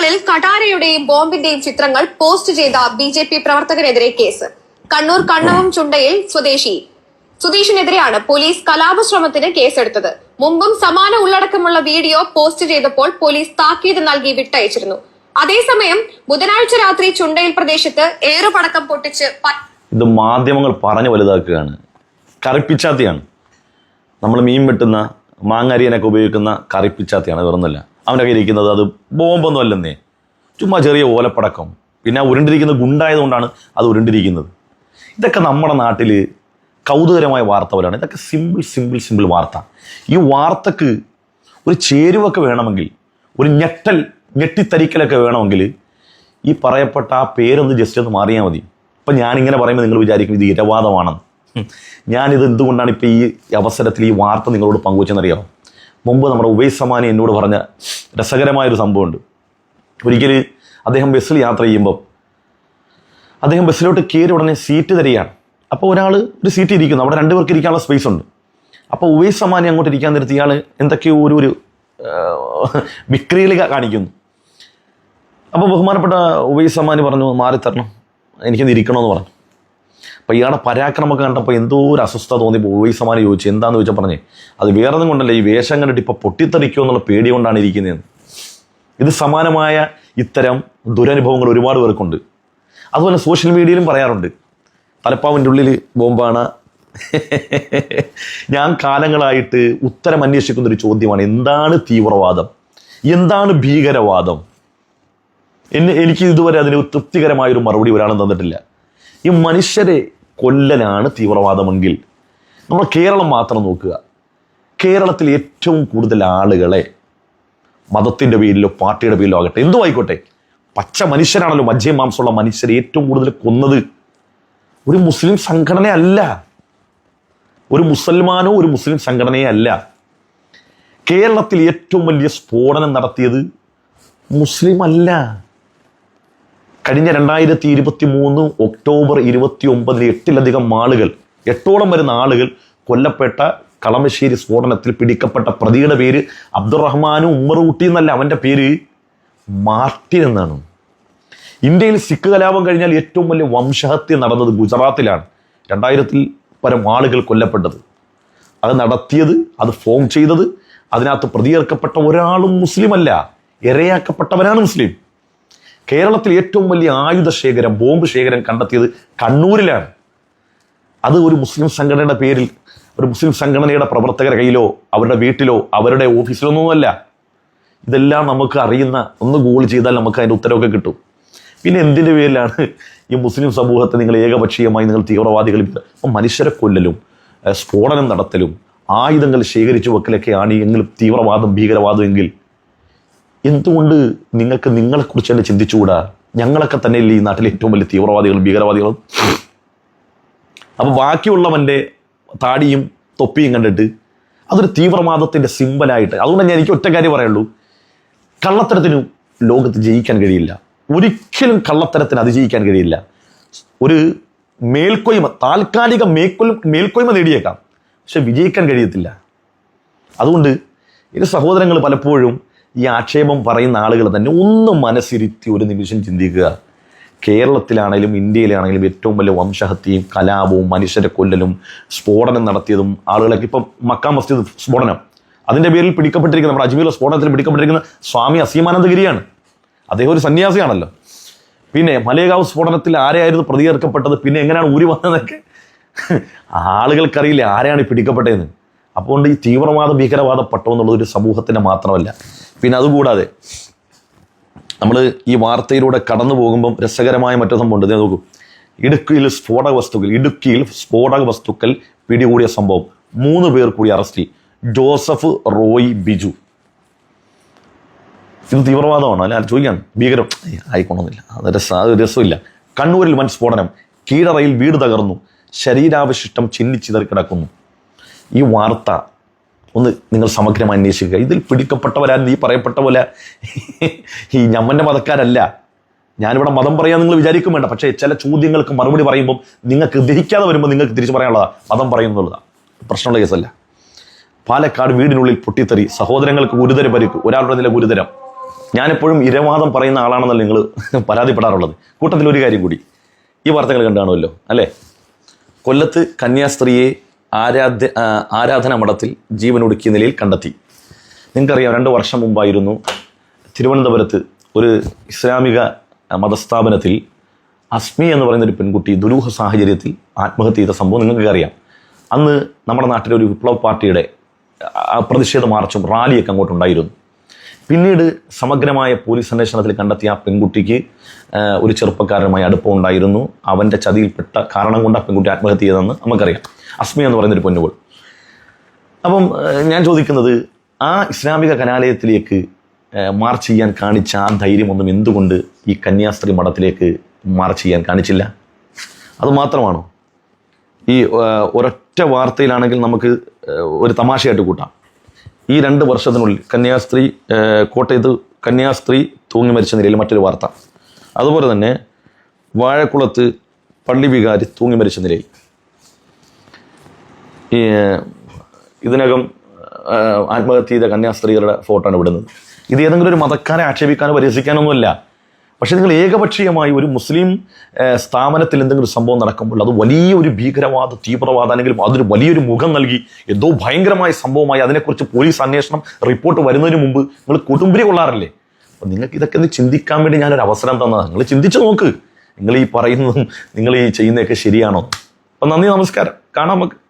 മാധ്യമങ്ങളിൽ കടാരയുടെയും ബോംബിന്റെയും ചിത്രങ്ങൾ പോസ്റ്റ് ചെയ്ത ബി ജെ പി പ്രവർത്തകനെതിരെ കേസ്. കണ്ണൂർ കണ്ണവം ചുണ്ടയിൽ സ്വദേശി. സുധീഷിനെതിരെയാണ് പോലീസ് കലാപശ്രമത്തിന് കേസെടുത്തത്. മുമ്പും സമാന ഉള്ളടക്കമുള്ള വീഡിയോ പോസ്റ്റ് ചെയ്തപ്പോൾ പോലീസ് താക്കീത് നൽകി വിട്ടയച്ചിരുന്നു. അതേസമയം ബുധനാഴ്ച രാത്രി ചുണ്ടയിൽ പ്രദേശത്ത് ഏറുപടക്കം പൊട്ടിച്ച് ഇത് മാധ്യമങ്ങൾ പറഞ്ഞു വലുതാക്കുകയാണ്. കറിപ്പിച്ചാത്തിയാണ്. നമ്മൾ മീൻ വെട്ടുന്ന മാങ്ങരിയനൊക്കെ ഉപയോഗിക്കുന്ന കറിപ്പിച്ചാത്തിയാണ് വേറൊന്നുമല്ല. അവന്റെ കയ്യിൽ ഇരിക്കുന്നത് അത് ബോംബൊന്നും അല്ലെന്നേ. ചുമ്മാ ചെറിയ ഓലപ്പടക്കം. പിന്നെ ഉരുണ്ടിരിക്കുന്ന ഗുണ്ടായതുകൊണ്ടാണ് അത് ഉരുണ്ടിരിക്കുന്നത്. ഇതൊക്കെ നമ്മുടെ നാട്ടിൽ കൗതുകരമായ വാർത്ത പോലെയാണ് ഇതൊക്കെ സിമ്പിൾ സിമ്പിൾ സിമ്പിൾ വാർത്ത. ഈ വാർത്തക്ക് ഒരു ചേരുവൊക്കെ വേണമെങ്കിൽ ഒരു ഞെട്ടൽ ഞെട്ടിത്തരിക്കലൊക്കെ വേണമെങ്കിൽ ഈ പറയപ്പെട്ട ആ പേരൊന്ന് ജസ്റ്റ് ഒന്ന് മാറിയാൽ മതി. ഇപ്പം ഞാനിങ്ങനെ പറയുമ്പോൾ നിങ്ങൾ വിചാരിക്കും ഇത് ഇരവാദമാണെന്ന്. ഞാനിത് എന്തുകൊണ്ടാണ് ഇപ്പോൾ ഈ അവസരത്തിൽ ഈ വാർത്ത നിങ്ങളോട് പങ്കുവച്ചെന്നറിയാമോ മുമ്പ് നമ്മുടെ ഉബൈസ് സമാനി എന്നോട് പറഞ്ഞ രസകരമായൊരു സംഭവമുണ്ട്. ഒരിക്കൽ അദ്ദേഹം ബസ്സിൽ യാത്ര ചെയ്യുമ്പോൾ അദ്ദേഹം ബസ്സിലോട്ട് കയറി ഉടനെ സീറ്റ് തരികയാണ്. അപ്പോൾ ഒരാൾ ഒരു സീറ്റ് ഇരിക്കുന്നു. അവിടെ രണ്ടുപേർക്ക് ഇരിക്കാനുള്ള സ്പേസ് ഉണ്ട്. അപ്പോൾ ഉവൈസ് സമാനി അങ്ങോട്ട് ഇരിക്കാൻ നിർത്തി ഇയാൾ എന്തൊക്കെയോ ഒരു ഒരു വിക്രിയിൽ കാണിക്കുന്നു. അപ്പോൾ ബഹുമാനപ്പെട്ട ഉവൈസ് സമാനി പറഞ്ഞു മാറി തരണം. എനിക്കൊന്ന് ഇരിക്കണമെന്ന് പറഞ്ഞു. അപ്പോൾ ഇയാളുടെ പരാക്രമമൊക്കെ കണ്ടപ്പോൾ എന്തോ ഒരു അസ്വസ്ഥത തോന്നിപ്പോൾ ഉവൈസ് സമാനി ചോദിച്ചു. എന്താന്ന് ചോദിച്ചാൽ പറഞ്ഞേ അത് വേറൊന്നും കൊണ്ടല്ല. ഈ വേഷം കണ്ടിട്ട് ഇപ്പോൾ പൊട്ടിത്തെറിക്കുമോ എന്നുള്ള പേടി കൊണ്ടാണ് ഇരിക്കുന്നതെന്ന്. ഇത് സമാനമായ ഇത്തരം ദുരനുഭവങ്ങൾ ഒരുപാട് പേർക്കുണ്ട്. അതുപോലെ സോഷ്യൽ മീഡിയയിലും പറയാറുണ്ട്. തലപ്പാവിന്റെ ഉള്ളിൽ ബോംബാണ്. ഞാൻ കാലങ്ങളായിട്ട് ഉത്തരം അന്വേഷിക്കുന്ന ഒരു ചോദ്യമാണ്. എന്താണ് തീവ്രവാദം? എന്താണ് ഭീകരവാദം? എന്നെ എനിക്ക് ഇതുവരെ അതിന് തൃപ്തികരമായൊരു മറുപടി ഒരാളും തന്നിട്ടില്ല. ഈ മനുഷ്യരെ കൊല്ലലാണ് തീവ്രവാദമെങ്കിൽ. നമ്മൾ കേരളം മാത്രം നോക്കുക. കേരളത്തിൽ ഏറ്റവും കൂടുതൽ ആളുകളെ മതത്തിന്റെ പേരിലോ പാർട്ടിയുടെ പേരിലോ ആകട്ടെ എന്തു ആയിക്കോട്ടെ പച്ച മനുഷ്യരാണല്ലോ മജ്ജയും മാംസമുള്ള മനുഷ്യരെ ഏറ്റവും കൂടുതൽ കൊന്നത്. ഒരു മുസ്ലിം സംഘടനയല്ല. ഒരു മുസൽമാനോ ഒരു മുസ്ലിം സംഘടനയല്ല. കേരളത്തിൽ ഏറ്റവും വലിയ സ്ഫോടനം നടത്തിയത് മുസ്ലിം അല്ല കഴിഞ്ഞ രണ്ടായിരത്തി ഇരുപത്തി മൂന്ന് ഒക്ടോബർ ഇരുപത്തി ഒമ്പതിൽ എട്ടിലധികം ആളുകൾ എട്ടോളം വരുന്ന ആളുകൾ കൊല്ലപ്പെട്ട കളമശ്ശേരി സ്ഫോടനത്തിൽ പിടിക്കപ്പെട്ട പ്രതിയുടെ പേര് അബ്ദുറഹ്മാനും ഉമ്മറുട്ടി എന്നല്ല അവന്റെ പേര് മാർട്ടിൻ എന്നാണ്. ഇന്ത്യയിൽ സിഖ് കലാപം കഴിഞ്ഞാൽ ഏറ്റവും വലിയ വംശഹത്യ നടന്നത് ഗുജറാത്തിലാണ്. രണ്ടായിരത്തിൽ പരം ആളുകൾ കൊല്ലപ്പെട്ടത്. അത് നടത്തിയത് അത് ഫോം ചെയ്തത് അതിനകത്ത് പ്രതിയേർക്കപ്പെട്ട ഒരാളും മുസ്ലിമല്ല ഇരയാക്കപ്പെട്ടവനാണ് മുസ്ലിം. കേരളത്തിൽ ഏറ്റവും വലിയ ആയുധ ശേഖരം ബോംബ് ശേഖരം കണ്ടെത്തിയത് കണ്ണൂരിലാണ്. അത് ഒരു മുസ്ലിം സംഘടനയുടെ പേരിൽ ഒരു മുസ്ലിം സംഘടനയുടെ പ്രവർത്തകരുടെ കയ്യിലോ അവരുടെ വീട്ടിലോ അവരുടെ ഓഫീസിലോ ഒന്നുമല്ല. ഇതെല്ലാം നമുക്ക് അറിയുന്ന ഒന്ന് ഗൂഗിൾ ചെയ്താൽ നമുക്ക് അതിന്റെ ഉത്തരവൊക്കെ കിട്ടും. പിന്നെ എന്തിന്റെ പേരിലാണ് ഈ മുസ്ലിം സമൂഹത്തെ നിങ്ങൾ ഏകപക്ഷീയമായി നിങ്ങൾ തീവ്രവാദികൾ അപ്പം മനുഷ്യരെ കൊല്ലലും സ്ഫോടനം നടത്തലും ആയുധങ്ങൾ ശേഖരിച്ചു വെക്കലൊക്കെയാണ് എങ്കിലും തീവ്രവാദം ഭീകരവാദം എങ്കിൽ എന്തുകൊണ്ട് നിങ്ങൾക്ക് നിങ്ങളെക്കുറിച്ച് തന്നെ ചിന്തിച്ചുകൂടാ? ഞങ്ങളൊക്കെ തന്നെയല്ലേ ഈ നാട്ടിലെ ഏറ്റവും വലിയ തീവ്രവാദികളും ഭീകരവാദികളും? അപ്പോൾ ബാക്കിയുള്ളവന്റെ താടിയും തൊപ്പിയും കണ്ടിട്ട് അതൊരു തീവ്രവാദത്തിന്റെ സിമ്പലായിട്ട്. അതുകൊണ്ട് ഞാൻ എനിക്ക് ഒറ്റ കാര്യം പറയുള്ളൂ. കള്ളത്തരത്തിന് ലോകത്ത് ജയിക്കാൻ കഴിയില്ല. ഒരിക്കലും കള്ളത്തരത്തിന് അതിജയിക്കാൻ കഴിയില്ല. ഒരു മേൽക്കൊയ്മ താൽക്കാലിക മേൽക്കൊൽ മേൽക്കൊയ്മ നേടിയേക്കാം. പക്ഷെ വിജയിക്കാൻ കഴിയത്തില്ല. അതുകൊണ്ട് എന്റെ സഹോദരങ്ങൾ പലപ്പോഴും ഈ ആക്ഷേപം പറയുന്ന ആളുകൾ തന്നെ ഒന്ന് മനസ്സിരുത്തി ഒരു നിമിഷം ചിന്തിക്കുക. കേരളത്തിലാണെങ്കിലും ഇന്ത്യയിലാണെങ്കിലും ഏറ്റവും വലിയ വംശഹത്യയും കലാപവും മനുഷ്യരെ കൊല്ലലും സ്ഫോടനം നടത്തിയതും ആളുകളൊക്കെ ഇപ്പം മക്ക മസ്ജിദ് സ്ഫോടനം. അതിന്റെ പേരിൽ പിടിക്കപ്പെട്ടിരിക്കുന്ന നമ്മുടെ അജ്മീർ സ്ഫോടനത്തിൽ പിടിക്കപ്പെട്ടിരിക്കുന്ന സ്വാമി അസീമാനന്ദഗിരിയാണ്. അദ്ദേഹം ഒരു സന്യാസിയാണല്ലോ. പിന്നെ മലേഗാവ് സ്ഫോടനത്തിൽ ആരെയായിരുന്നു പ്രതികർക്കപ്പെട്ടത് പിന്നെ എങ്ങനെയാണ് ഊരി വന്നതൊക്കെ ആളുകൾക്കറിയില്ല ആരെയാണ് പിടിക്കപ്പെട്ടതെന്ന്. അപ്പോൾ ഈ തീവ്രവാദ ഭീകരവാദ പട്ടം എന്നുള്ളത് ഒരു സമൂഹത്തിന്റെ മാത്രമല്ല. പിന്നെ അതുകൂടാതെ നമ്മൾ ഈ വാർത്തയിലൂടെ കടന്നു പോകുമ്പം രസകരമായ മറ്റു സംഭവമുണ്ട്. ദേ നോക്കൂ. ഇടുക്കിയിൽ സ്ഫോടക വസ്തുക്കൾ ഇടുക്കിയിൽ സ്ഫോടക വസ്തുക്കൾ പിടികൂടിയ സംഭവം. മൂന്ന് പേർ കൂടി അറസ്റ്റ് ജോസഫ് റോയ് ബിജു. ഇത് തീവ്രവാദമാണ്? അല്ല ചോദിക്കാൻ ഭീകരം. ആയിക്കൊള്ളുന്നില്ല. അത് രസം അത് രസമില്ല. കണ്ണൂരിൽ വൻ സ്ഫോടനം. കീഴറയിൽ വീട് തകർന്നു. ശരീരാവശിഷ്ടം ചിന്നിച്ചിതറി കിടക്കുന്നു. ഈ വാർത്ത ഒന്ന് നിങ്ങൾ സമഗ്രമായി അന്വേഷിക്കുക. ഇതിൽ പിടിക്കപ്പെട്ടവരാരും ഈ പറയപ്പെട്ട പോലെ. ഈ ഞമ്മന്റെ മതക്കാരല്ല. ഞാനിവിടെ മതം പറയാൻ നിങ്ങൾ വിചാരിക്കും വേണ്ട. പക്ഷേ ചില ചോദ്യങ്ങൾക്ക് മറുപടി പറയുമ്പോൾ നിങ്ങൾക്ക് ദഹിക്കാതെ വരുമ്പോൾ നിങ്ങൾക്ക് തിരിച്ചു പറയാനുള്ളതാണ് മതം പറയുന്നുള്ളതാണ് പ്രശ്നമുള്ള കേസല്ല. പാലക്കാട് വീടിനുള്ളിൽ പൊട്ടിത്തെറി. സഹോദരങ്ങൾക്ക് ഗുരുതര പരിക്ക്. ഒരാളുടെ നില ഗുരുതരം. ഞാനെപ്പോഴും ഇരവാദം പറയുന്ന ആളാണെന്നല്ല നിങ്ങൾ പരാതിപ്പെടാറുള്ളത്. കൂട്ടത്തിൽ ഒരു കാര്യം കൂടി. ഈ വാർത്തകൾ കണ്ടാണല്ലോ അല്ലേ? കൊല്ലത്ത് കന്യാസ്ത്രീയെ ആരാധ്യ ആരാധന മഠത്തിൽ ജീവനൊടുക്കിയ നിലയിൽ കണ്ടെത്തി. നിങ്ങൾക്കറിയാം രണ്ട് വർഷം മുമ്പായിരുന്നു തിരുവനന്തപുരത്ത് ഒരു ഇസ്ലാമിക മതസ്ഥാപനത്തിൽ അസ്മി എന്ന് പറയുന്ന ഒരു പെൺകുട്ടി ദുരൂഹ സാഹചര്യത്തിൽ ആത്മഹത്യ ചെയ്ത സംഭവം നിങ്ങൾക്ക് അറിയാം അന്ന് നമ്മുടെ നാട്ടിലെ ഒരു വിപ്ലവ പാർട്ടിയുടെ പ്രതിഷേധ മാർച്ചും റാലിയൊക്കെ അങ്ങോട്ടുണ്ടായിരുന്നു. പിന്നീട് സമഗ്രമായ പോലീസ് അന്വേഷണത്തിൽ കണ്ടെത്തിയ ആ പെൺകുട്ടിക്ക് ഒരു ചെറുപ്പക്കാരനുമായി അടുപ്പമുണ്ടായിരുന്നു അവന്റെ ചതിയിൽപ്പെട്ട കാരണം കൊണ്ട് ആ പെൺകുട്ടി ആത്മഹത്യ ചെയ്തതെന്ന് നമുക്കറിയാം. അസ്മി എന്ന് പറയുന്നൊരു പൊന്നുകൾ അപ്പം ഞാൻ ചോദിക്കുന്നത് ആ ഇസ്ലാമിക കലാലയത്തിലേക്ക് മാർച്ച് ചെയ്യാൻ കാണിച്ച ആ ധൈര്യമൊന്നും എന്തുകൊണ്ട് ഈ കന്യാസ്ത്രീ മഠത്തിലേക്ക് മാർച്ച് ചെയ്യാൻ കാണിച്ചില്ല? അത് മാത്രമാണോ? ഈ ഒരൊറ്റ വാർത്തയിലാണെങ്കിൽ നമുക്ക് ഒരു തമാശയായിട്ട് കൂട്ടാം. ഈ രണ്ട് വർഷത്തിനുള്ളിൽ കന്യാസ്ത്രീ കോട്ടയത്ത് കന്യാസ്ത്രീ തൂങ്ങി മരിച്ച നിലയിൽ മറ്റൊരു വാർത്ത. അതുപോലെ തന്നെ വാഴക്കുളത്ത് പള്ളി വികാരി തൂങ്ങി മരിച്ച നിലയിൽ. ഇതിനകം ആത്മഹത്യ ചെയ്ത കന്യാസ്ത്രീകളുടെ ഫോട്ടോ ആണ് വിടുന്നത്. ഇത് ഏതെങ്കിലും ഒരു മതക്കാരെ ആക്ഷേപിക്കാനോ പരിഹസിക്കാനൊന്നുമല്ല. പക്ഷെ നിങ്ങൾ ഏകപക്ഷീയമായി ഒരു മുസ്ലിം സ്ഥാപനത്തിൽ എന്തെങ്കിലും ഒരു സംഭവം നടക്കുമ്പോൾ അത് വലിയൊരു ഭീകരവാദ തീവ്രവാദ അല്ലെങ്കിൽ അതിന് വലിയൊരു മുഖം നൽകി എന്തോ ഭയങ്കരമായ സംഭവമായി അതിനെക്കുറിച്ച് പോലീസ് അന്വേഷണം റിപ്പോർട്ട് വരുന്നതിന് മുമ്പ് നിങ്ങൾ കൊടുമ്പിരി കൊള്ളാറില്ലേ? അപ്പം നിങ്ങൾക്ക് ഇതൊക്കെ ഒന്ന് ചിന്തിക്കാൻ വേണ്ടി ഞാനൊരു അവസരം തന്നതാണ് നിങ്ങൾ ചിന്തിച്ചു നോക്ക്. നിങ്ങൾ ഈ പറയുന്നതും നിങ്ങൾ ഈ ചെയ്യുന്നതൊക്കെ ശരിയാണോ? അപ്പം നന്ദി നമസ്കാരം. കാണാം നമുക്ക്.